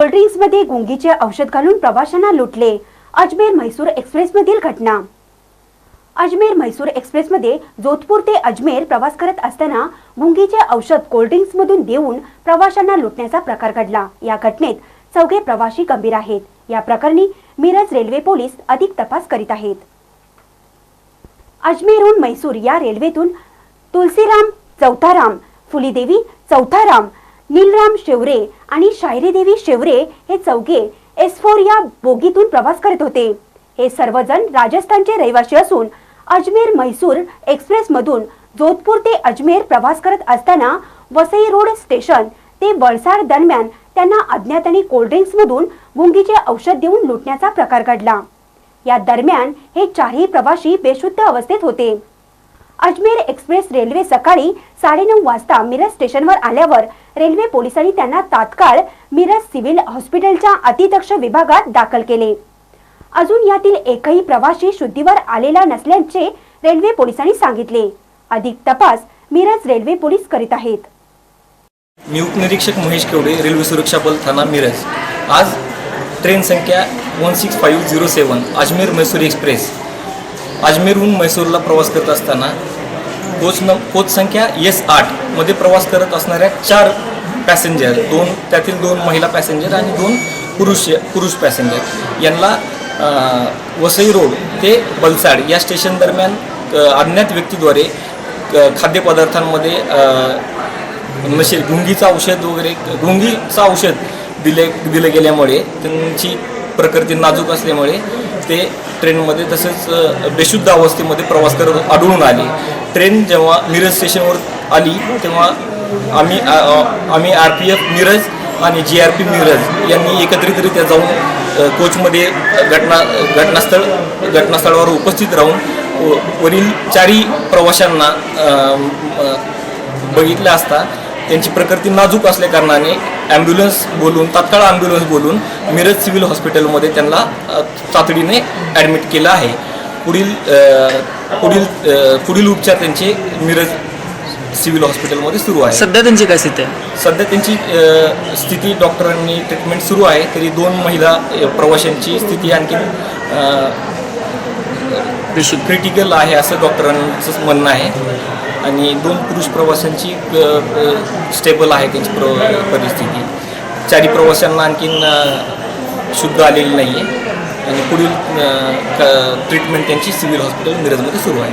कोल्ड्रिंक्समध्ये गुंगीचे औषध घालून प्रवाशांना लुटले. अजमेर म्हैसूर एक्सप्रेस मधील घटना. अजमेर म्हैसूर एक्सप्रेसमध्ये जोधपूर ते अजमेर प्रवास करत असताना गुंगीचे औषध कोल्ड्रिंक्समधून देऊन प्रवाशांना लुटण्याचा प्रकार घडला. या घटनेत चौघे प्रवाशी गंभीर आहेत. या प्रकरणी मिरज रेल्वे पोलीस अधिक तपास करीत आहेत. अजमेरहून म्हैसूर या रेल्वेतून तुलसीराम चौथाराम फुलीदेवी चौथाराम नीलराम शेवरे आणि शायरीदेवी शेवरे हे चौघे एस फोर या बोगीतून प्रवास करत होते. हे सर्वजण राजस्थानचे रहिवासी असून अजमेर म्हैसूर एक्सप्रेसमधून जोधपूर ते अजमेर प्रवास करत असताना वसई रोड स्टेशन ते वलसाड दरम्यान त्यांना अज्ञात आणि कोल्ड्रिंक्समधून गुंगीचे औषध देऊन लुटण्याचा प्रकार घडला. या दरम्यान हे चारही प्रवासी बेशुद्ध अवस्थेत होते. अजमेर एक्सप्रेस रेल्वे सकाळी साडेनऊ वाजता मिरज स्टेशनवर आल्यावर रेल्वे पोलिसांनी त्यांना तात्काळ मिरज सिव्हिल हॉस्पिटलच्या अतिदक्ष विभागात दाखल केले. अजून यातील एकही प्रवासी शुद्धीवर आलेला नसल्याचे रेल्वे पोलिसांनी सांगितले. अधिक तपास मिरज रेल्वे पोलीस करीत आहेत. नियुक्त निरीक्षक महेश केवडे रेल्वे सुरक्षा बल थाना मिरज. आज ट्रेन संख्या one six five zero seven Ajmer Mysore express. अजमेरहून म्हैसूरला प्रवास करत असताना कोच न कोच संख्या एस आठमध्ये प्रवास करत असणाऱ्या चार पॅसेंजर दोन त्यातील दोन महिला पॅसेंजर आणि दोन पुरुष पुरुष पॅसेंजर. यांना वसई रोड ते बलसाड या स्टेशन दरम्यान अज्ञात व्यक्तीद्वारे खाद्यपदार्थांमध्ये नशे गुंगीचं औषध वगैरे गुंगीचं औषध दिले दिलं गेल्यामुळे त्यांची प्रकृती नाजूक असल्यामुळे ते ट्रेनमध्ये तसेच बेशुद्ध अवस्थेमध्ये प्रवास करत आढळून आले. ट्रेन जेव्हा मिरज स्टेशनवर आली तेव्हा आम्ही आम्ही आर पी एफ मिरज आणि जी आर पी मिरज यांनी एकत्रितरित्या जाऊन कोचमध्ये घटना घटनास्थळ घटनास्थळावर उपस्थित राहून व- वरील चारही प्रवाशांना बघितल्या बघितलं असता त्यांची प्रकृती नाजूक असल्याकारणाने ॲम्ब्युलन्स बोलून तात्काळ ॲम्ब्युलन्स बोलून मिरज सिव्हिल हॉस्पिटलमध्ये त्यांना तातडीने ॲडमिट केलं आहे. पुढील पुढील पुढील उपचार त्यांचे मिरज सिव्हिल हॉस्पिटलमध्ये सुरू आहे. सध्या त्यांची काय स्थिती आहे? सध्या त्यांची अ, स्थिती डॉक्टरांनी ट्रीटमेंट सुरू आहे तरी दोन महिला अ, प्रवाशांची स्थिती आणखी बेशुद्ध क्रिटिकल आहे असं डॉक्टरांचं म्हणणं आहे. आणि दोन पुरुष प्रवाशांची स्टेबल आहे त्यांची प्र परिस्थिती. चारी प्रवाशांना आणखीन अ, शुद्ध आलेली नाही आहे आणि पुढील ट्रीटमेंट त्यांची सिव्हिल हॉस्पिटल मिरजमध्ये सुरू आहे.